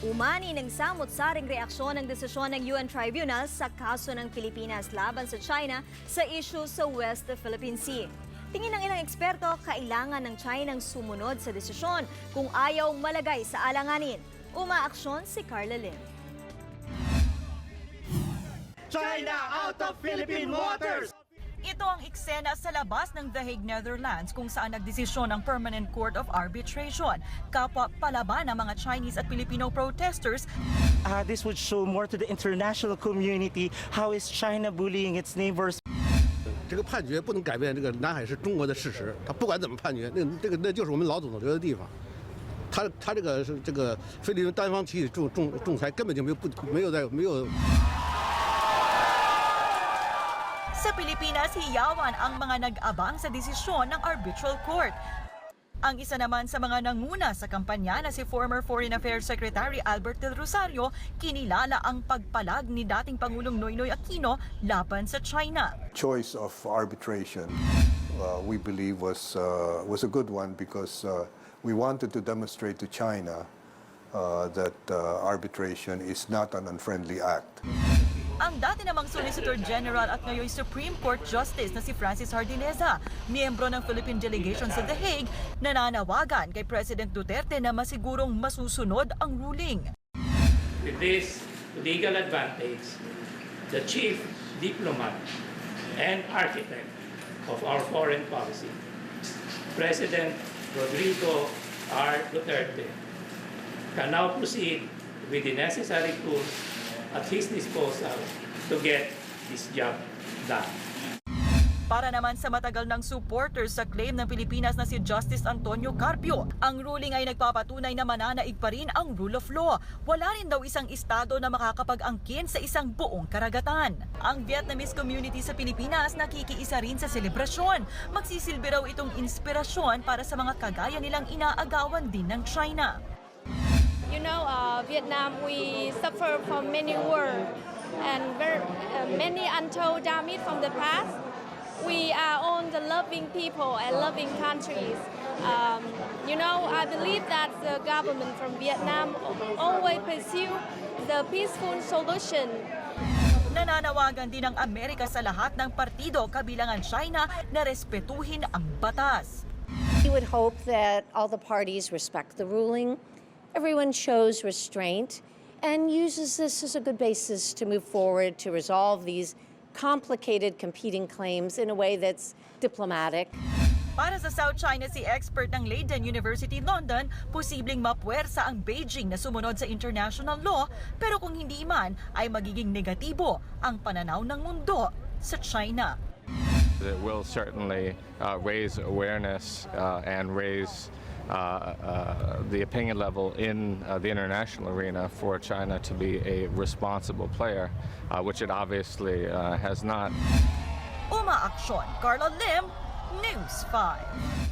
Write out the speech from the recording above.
Umani ng samot-saring reaksyon ng desisyon ng UN Tribunal sa kaso ng Pilipinas laban sa China sa issue sa West Philippine Sea. Tingin ng ilang eksperto, kailangan ng China ng sumunod sa desisyon kung ayaw malagay sa alanganin. Umaaksyon si Carla Lim. China out of Philippine waters! Ito ang eksena sa labas ng The Hague, Netherlands kung saan nagdesisyon ang Permanent Court of Arbitration. Kapwa palaban ng mga Chinese at Filipino protesters Uh, this would show more to the international community how is China bullying its neighbors. 这个判决不能改变这个南海是中国的事实，他不管怎么判决，那这个那就是我们老总留的地方。他他这个是这个菲律宾单方提起仲仲仲裁，根本就没有不没有在没有 Sa Pilipinas, hiyawan ang mga nag-abang sa desisyon ng arbitral court. Ang isa naman sa mga nanguna sa kampanya na si former Foreign Affairs Secretary Albert Del Rosario, kinilala ang pagpalag ni dating Pangulong Noynoy Aquino laban sa China. choice of arbitration, uh, we believe, was, uh, was a good one because uh, we wanted to demonstrate to China uh, that uh, arbitration is not an unfriendly act. Ang dati namang Solicitor General at ngayon Supreme Court Justice na si Francis Hardineza, miyembro ng Philippine Delegation sa The Hague, nananawagan kay President Duterte na masigurong masusunod ang ruling. With this legal advantage, the chief diplomat and architect of our foreign policy, President Rodrigo R. Duterte, can now proceed with the necessary tools at his disposal to get this job done. Para naman sa matagal ng supporters sa claim ng Pilipinas na si Justice Antonio Carpio, ang ruling ay nagpapatunay na mananaig pa rin ang rule of law. Wala rin daw isang estado na makakapag-angkin sa isang buong karagatan. Ang Vietnamese community sa Pilipinas nakikiisa rin sa selebrasyon. Magsisilbi raw itong inspirasyon para sa mga kagaya nilang inaagawan din ng China. You know, uh, Vietnam, we suffer from many wars and very, uh, many untold damage from the past. We are all the loving people and loving countries. Um, you know, I believe that the government from Vietnam always pursue the peaceful solution Nananawagan din ng Amerika sa lahat ng partido kabilang ang China na respetuhin ang batas. We would hope that all the parties respect the ruling, everyone shows restraint, and uses this as a good basis to move forward to resolve these complicated competing claims in a way that's diplomatic. Para sa South China Sea expert ng Leiden University London, posibleng mapuwersa ang Beijing na sumunod sa international law pero kung hindi man ay magiging negatibo ang pananaw ng mundo sa China. It will certainly uh, raise awareness uh, and raise the opinion level in uh, the international arena for China to be a responsible player, uh, which it obviously uh, has not. Umaaksyon, Carla Lim, News 5.